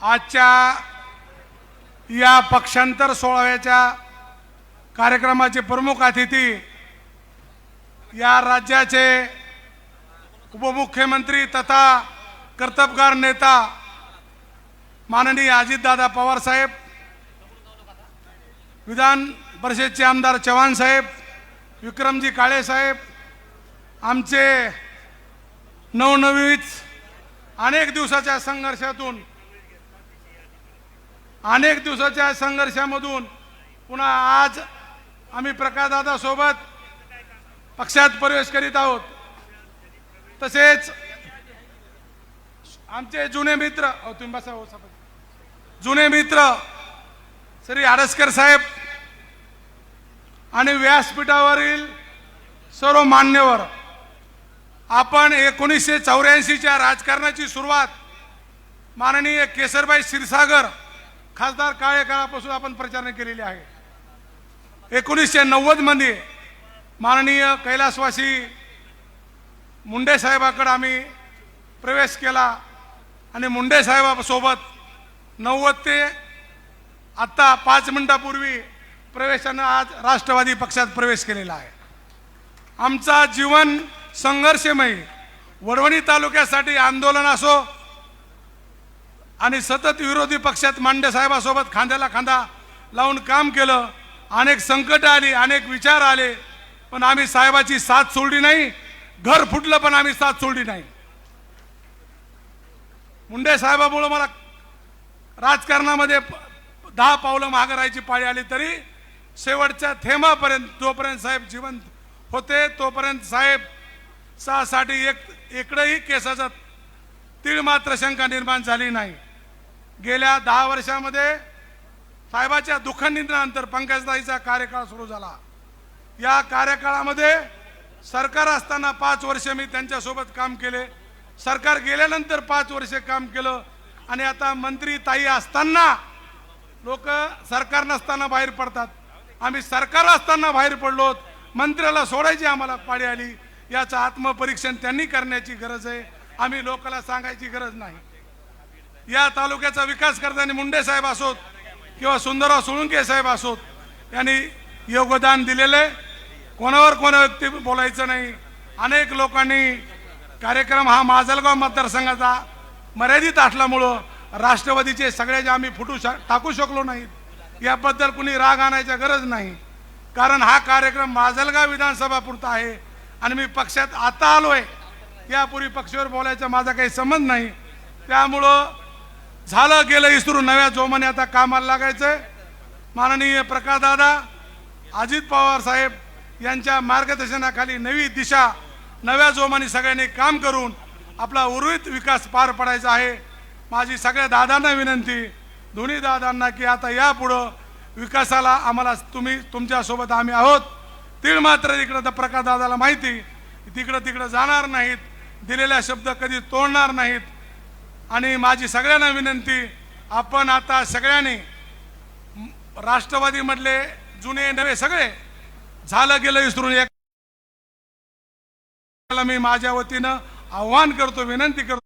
आजच्या या पक्षांतर सोहळ्याच्या कार्यक्रमाचे प्रमुख अतिथी या राज्याचे उपमुख्यमंत्री तथा कर्तबगार नेता माननीय अजितदादा पवार साहेब विधान परिषदचे आमदार चव्हाण साहेब विक्रमजी काळे साहेब आमचे नवनवीच अनेक दिवसाच्या संघर्षातून अनेक दिवसाच्या संघर्षामधून पुन्हा आज आम्ही प्रकाशदादा सोबत पक्षात प्रवेश करीत आहोत. तसेच आमचे जुने मित्र अहो, तुम्ही बसा हो, जुने मित्र श्री आडसकर साहेब आणि व्यासपीठावरील सर्व मान्यवर आपण एकोणीसशे चौऱ्याऐंशीच्या राजकारणाची सुरुवात माननीय केसरबाई क्षीरसागर खासदार काळेकाळापासून आपण प्रचार केलेली आहे. एकोणीसशे नव्वदमध्ये माननीय कैलासवासी मुंडेसाहेबाकडं आम्ही प्रवेश केला आणि मुंडे साहेबासोबत नव्वद ते आत्ता पाच मिनटापूर्वी प्रवेशानं आज राष्ट्रवादी पक्षात प्रवेश केलेला आहे. आमचा जीवन संघर्षमयी वडवणी तालुक्यासाठी आंदोलन असो आणि सतत विरोधी पक्षात मांडे साहेबासोबत खांद्याला खांदा लावून काम केलं. अनेक संकट आली अनेक विचार आले. पण आम्ही साहेबाची साथ सोडली नाही. घर फुटलं पण आम्ही साथ सोडली नाही. मुंडे साहेबामुळं मला राजकारणामध्ये दहा पावलं मागं राहायची पाळी आली तरी शेवटच्या थेंबापर्यंत जोपर्यंत साहेब जिवंत होते तोपर्यंत साहेबसाठी एक इकडंही केसाचा तीळ मात्र शंका निर्माण झाली नाही. गेल्या दहा वर्षामध्ये साहेबाच्या दुःखनिधनानंतर पंकजताईचा कार्यकाळ सुरू झाला. या कार्यकाळामध्ये सरकार असताना पाच वर्ष मी त्यांच्यासोबत काम केले. सरकार गेल्यानंतर पाच वर्ष काम केलं आणि आता मंत्री ताई असताना लोक सरकार नसताना बाहेर पडतात. आम्ही सरकार असताना बाहेर पडलो मंत्र्याला सोडायची आम्हाला पाळी आली. याचं आत्मपरीक्षण त्यांनी करण्याची गरज आहे. आम्ही लोकाला सांगायची गरज नाही. या तालुक्याचा विकास करताना मुंडे साहेब असोत किंवा सुंदरराव सोळुंके साहेब असोत यांनी योगदान दिलेलं आहे. कोणावर कोणा व्यक्ती बोलायचं नाही. अनेक लोकांनी कार्यक्रम हा माजलगाव मतदारसंघाचा मर्यादित असल्यामुळं राष्ट्रवादीचे सगळ्याचे आम्ही फुटू शक टाकू शकलो नाहीत याबद्दल कुणी राग आणायची गरज नाही. कारण हा कार्यक्रम माजलगाव विधानसभा पुरता आहे आणि मी पक्षात आता आलोय. यापूर्वी पक्षावर बोलायचा माझा काही संबंध नाही. त्यामुळं झालं गेलं इसरून नव्या जोमाने आता कामाला लागायचंय. माननीय प्रकाशदादा अजित पवार साहेब यांच्या मार्गदर्शनाखाली नवी दिशा नव्या जोमाने सगळ्यांनी काम करून आपला उर्वरित विकास पार पडायचा आहे. माझी सगळ्या दादांना विनंती दोन्ही दादांना की आता यापुढं विकासाला आम्हाला तुम्ही तुमच्यासोबत आम्ही आहोत. तीळ मात्र इकडं तर प्रकाश दादाला माहिती तिकडं तिकडं जाणार नाहीत दिलेल्या शब्द कधी तोडणार नाहीत. आणि माझी सगळ्यांना विनंती आपण आता सगळ्यांनी राष्ट्रवादीमधले जुने नवे सगळे झालं गेलं विसरून एक मी माझ्या वतीनं आव्हान करतो विनंती करतो